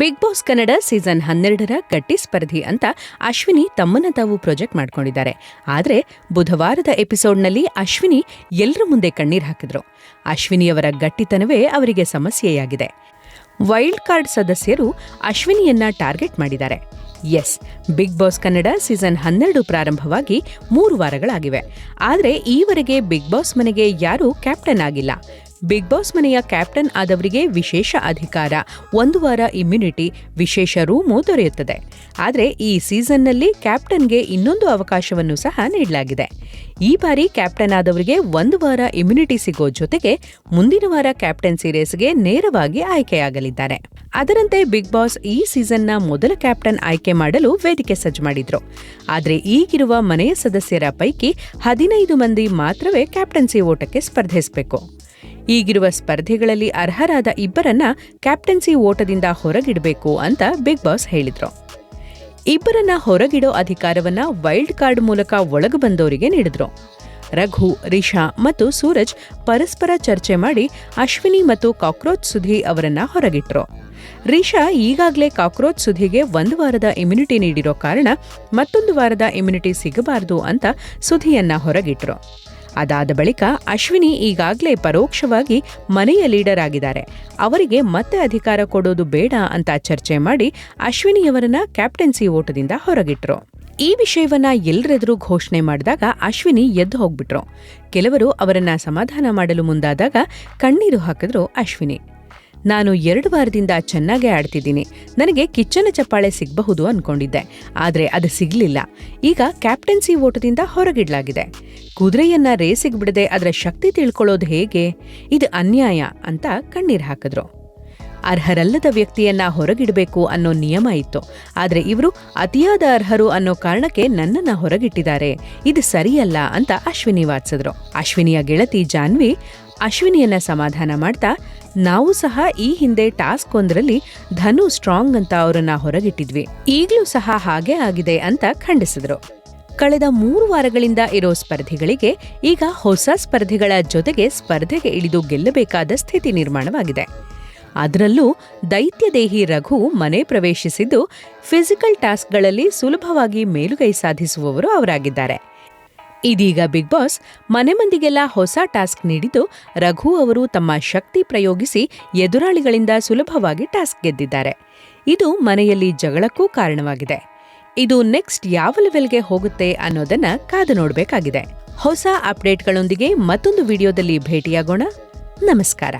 Big Boss Kannada season ಹನ್ನೆರಡರ ಗಟ್ಟಿ ಸ್ಪರ್ಧಿ ಅಂತ ಅಶ್ವಿನಿ ತಮ್ಮನ್ನ ತಾವು ಪ್ರಾಜೆಕ್ಟ್ ಮಾಡ್ಕೊಂಡಿದ್ದಾರೆ. ಆದರೆ ಬುಧವಾರದ ಎಪಿಸೋಡ್ನಲ್ಲಿ ಅಶ್ವಿನಿ ಎಲ್ಲರ ಮುಂದೆ ಕಣ್ಣೀರು ಹಾಕಿದ್ರು. ಅಶ್ವಿನಿಯವರ ಗಟ್ಟಿತನವೇ ಅವರಿಗೆ ಸಮಸ್ಯೆಯಾಗಿದೆ. ವೈಲ್ಡ್ ಕಾರ್ಡ್ ಸದಸ್ಯರು ಅಶ್ವಿನಿಯನ್ನ ಟಾರ್ಗೆಟ್ ಮಾಡಿದ್ದಾರೆ. ಎಸ್ ಬಿಗ್ ಬಾಸ್ ಕನ್ನಡ ಸೀಸನ್ ಹನ್ನೆರಡು ಪ್ರಾರಂಭವಾಗಿ ಮೂರು ವಾರಗಳಾಗಿವೆ. ಆದರೆ ಈವರೆಗೆ ಬಿಗ್ ಬಾಸ್ ಮನೆಗೆ ಯಾರೂ ಕ್ಯಾಪ್ಟನ್ ಆಗಿಲ್ಲ. ಬಿಗ್ ಬಾಸ್ ಮನೆಯ ಕ್ಯಾಪ್ಟನ್ ಆದವರಿಗೆ ವಿಶೇಷ ಅಧಿಕಾರ. ಒಂದು ವಾರ ಇಮ್ಯುನಿಟಿ, ವಿಶೇಷ ರೂಮು ದೊರೆಯುತ್ತದೆ. ಆದರೆ ಈ ಸೀಸನ್ನಲ್ಲಿ ಕ್ಯಾಪ್ಟನ್ಗೆ ಇನ್ನೊಂದು ಅವಕಾಶವನ್ನು ಸಹ ನೀಡಲಾಗಿದೆ. ಈ ಬಾರಿ ಕ್ಯಾಪ್ಟನ್ ಆದವರಿಗೆ ಒಂದು ವಾರ ಇಮ್ಯುನಿಟಿ ಸಿಗೋ ಜೊತೆಗೆ ಮುಂದಿನ ವಾರ ಕ್ಯಾಪ್ಟನ್ಸಿ ಸೀರೀಸ್ಗೆ ನೇರವಾಗಿ ಆಯ್ಕೆಯಾಗಲಿದ್ದಾರೆ. ಅದರಂತೆ ಬಿಗ್ ಬಾಸ್ ಈ ಸೀಸನ್ನ ಮೊದಲ ಕ್ಯಾಪ್ಟನ್ ಆಯ್ಕೆ ಮಾಡಲು ವೇದಿಕೆ ಸಜ್ಜು ಮಾಡಿದ್ರು. ಆದರೆ ಈಗಿರುವ ಮನೆಯ ಸದಸ್ಯರ ಪೈಕಿ ಹದಿನೈದು ಮಂದಿ ಮಾತ್ರವೇ ಕ್ಯಾಪ್ಟನ್ಸಿ ಓಟಕ್ಕೆ ಸ್ಪರ್ಧಿಸಬೇಕು. ಈಗಿರುವ ಸ್ಪರ್ಧೆಗಳಲ್ಲಿ ಅರ್ಹರಾದ ಇಬ್ಬರನ್ನ ಕ್ಯಾಪ್ಟನ್ಸಿ ಓಟದಿಂದ ಹೊರಗಿಡಬೇಕು ಅಂತ ಬಿಗ್ ಬಾಸ್ ಹೇಳಿದ್ರು. ಇಬ್ಬರನ್ನ ಹೊರಗಿಡೋ ಅಧಿಕಾರವನ್ನ ವೈಲ್ಡ್ ಕಾರ್ಡ್ ಮೂಲಕ ಒಳಗು ಬಂದವರಿಗೆ ನೀಡಿದ್ರು. ರಘು, ರಿಷಾ ಮತ್ತು ಸೂರಜ್ ಪರಸ್ಪರ ಚರ್ಚೆ ಮಾಡಿ ಅಶ್ವಿನಿ ಮತ್ತು ಕಾಕ್ರೋಚ್ ಸುಧಿ ಅವರನ್ನ ಹೊರಗಿಟ್ರು. ರಿಷಾ ಈಗಾಗಲೇ ಕಾಕ್ರೋಚ್ ಸುಧಿಗೆ ಒಂದು ವಾರದ ಇಮ್ಯುನಿಟಿ ನೀಡಿರೋ ಕಾರಣ ಮತ್ತೊಂದು ವಾರದ ಇಮ್ಯುನಿಟಿ ಸಿಗಬಾರದು ಅಂತ ಸುಧಿಯನ್ನ ಹೊರಗಿಟ್ರು. ಅದಾದ ಬಳಿಕ ಅಶ್ವಿನಿ ಈಗಾಗಲೇ ಪರೋಕ್ಷವಾಗಿ ಮನೆಯ ಲೀಡರ್ ಆಗಿದ್ದಾರೆ. ಅವರಿಗೆ ಮತ್ತೆ ಅಧಿಕಾರ ಕೊಡೋದು ಬೇಡ ಅಂತ ಚರ್ಚೆ ಮಾಡಿ ಅಶ್ವಿನಿಯವರನ್ನ ಕ್ಯಾಪ್ಟನ್ಸಿ ಓಟದಿಂದ ಹೊರಗಿಟ್ರು. ಈ ವಿಷಯವನ್ನ ಎಲ್ಲರೆದುರು ಘೋಷಣೆ ಮಾಡಿದಾಗ ಅಶ್ವಿನಿ ಎದ್ದು ಹೋಗ್ಬಿಟ್ರು. ಕೆಲವರು ಅವರನ್ನ ಸಮಾಧಾನ ಮಾಡಲು ಮುಂದಾದಾಗ ಕಣ್ಣೀರು ಹಾಕಿದ್ರು ಅಶ್ವಿನಿ. ನಾನು ಎರಡು ವಾರದಿಂದ ಚೆನ್ನಾಗೇ ಆಡ್ತಿದ್ದೀನಿ. ನನಗೆ ಕಿಚ್ಚನ ಚಪ್ಪಾಳೆ ಸಿಗಬಹುದು ಅನ್ಕೊಂಡಿದ್ದೆ. ಆದರೆ ಅದು ಸಿಗಲಿಲ್ಲ. ಈಗ ಕ್ಯಾಪ್ಟನ್ಸಿ ಓಟದಿಂದ ಹೊರಗಿಡಲಾಗಿದೆ. ಕುದುರೆಯನ್ನ ರೇಸಿಗೆ ಬಿಡದೆ ಅದರ ಶಕ್ತಿ ತಿಳ್ಕೊಳ್ಳೋದು ಹೇಗೆ? ಇದು ಅನ್ಯಾಯ ಅಂತ ಕಣ್ಣೀರು ಹಾಕಿದ್ರು. ಅರ್ಹರಲ್ಲದ ವ್ಯಕ್ತಿಯನ್ನ ಹೊರಗಿಡಬೇಕು ಅನ್ನೋ ನಿಯಮ ಇತ್ತು. ಆದರೆ ಇವರು ಅತಿಯಾದ ಅರ್ಹರು ಅನ್ನೋ ಕಾರಣಕ್ಕೆ ನನ್ನನ್ನ ಹೊರಗಿಟ್ಟಿದ್ದಾರೆ. ಇದು ಸರಿಯಲ್ಲ ಅಂತ ಅಶ್ವಿನಿ ವಾದಿಸಿದ್ರು. ಅಶ್ವಿನಿಯ ಗೆಳತಿ ಜಾನ್ವಿ ಅಶ್ವಿನಿಯನ್ನ ಸಮಾಧಾನ ಮಾಡ್ತಾ ನಾವು ಸಹ ಈ ಹಿಂದೆ ಟಾಸ್ಕ್ ಒಂದರಲ್ಲಿ ಧನು ಸ್ಟ್ರಾಂಗ್ ಅಂತ ಅವರನ್ನ ಹೊರಗಿಟ್ಟಿದ್ವಿ. ಈಗಲೂ ಸಹ ಹಾಗೆ ಆಗಿದೆ ಅಂತ ಖಂಡಿಸಿದ್ರು. ಕಳೆದ ಮೂರು ವಾರಗಳಿಂದ ಇರೋ ಸ್ಪರ್ಧಿಗಳಿಗೆ ಈಗ ಹೊಸ ಸ್ಪರ್ಧಿಗಳ ಜೊತೆಗೆ ಸ್ಪರ್ಧೆಗೆ ಇಳಿದು ಗೆಲ್ಲಬೇಕಾದ ಸ್ಥಿತಿ ನಿರ್ಮಾಣವಾಗಿದೆ. ಅದರಲ್ಲೂ ದೈತ್ಯದೇಹಿ ರಘು ಮನೆ ಪ್ರವೇಶಿಸಿದ್ದು ಫಿಸಿಕಲ್ ಟಾಸ್ಕ್ಗಳಲ್ಲಿ ಸುಲಭವಾಗಿ ಮೇಲುಗೈ ಸಾಧಿಸುವವರು ಅವರಾಗಿದ್ದಾರೆ. ಇದೀಗ ಬಿಗ್ ಬಾಸ್ ಮನೆ ಮಂದಿಗೆಲ್ಲ ಹೊಸ ಟಾಸ್ಕ್ ನೀಡಿದ್ದು ರಘು ಅವರು ತಮ್ಮ ಶಕ್ತಿ ಪ್ರಯೋಗಿಸಿ ಎದುರಾಳಿಗಳಿಂದ ಸುಲಭವಾಗಿ ಟಾಸ್ಕ್ ಗೆದ್ದಿದ್ದಾರೆ. ಇದು ಮನೆಯಲ್ಲಿ ಜಗಳಕ್ಕೂ ಕಾರಣವಾಗಿದೆ. ಇದು ನೆಕ್ಸ್ಟ್ ಯಾವ ಲೆವೆಲ್ಗೆ ಹೋಗುತ್ತೆ ಅನ್ನೋದನ್ನ ಕಾದು ನೋಡಬೇಕಾಗಿದೆ. ಹೊಸ ಅಪ್ಡೇಟ್ಗಳೊಂದಿಗೆ ಮತ್ತೊಂದು ವಿಡಿಯೋದಲ್ಲಿ ಭೇಟಿಯಾಗೋಣ. ನಮಸ್ಕಾರ.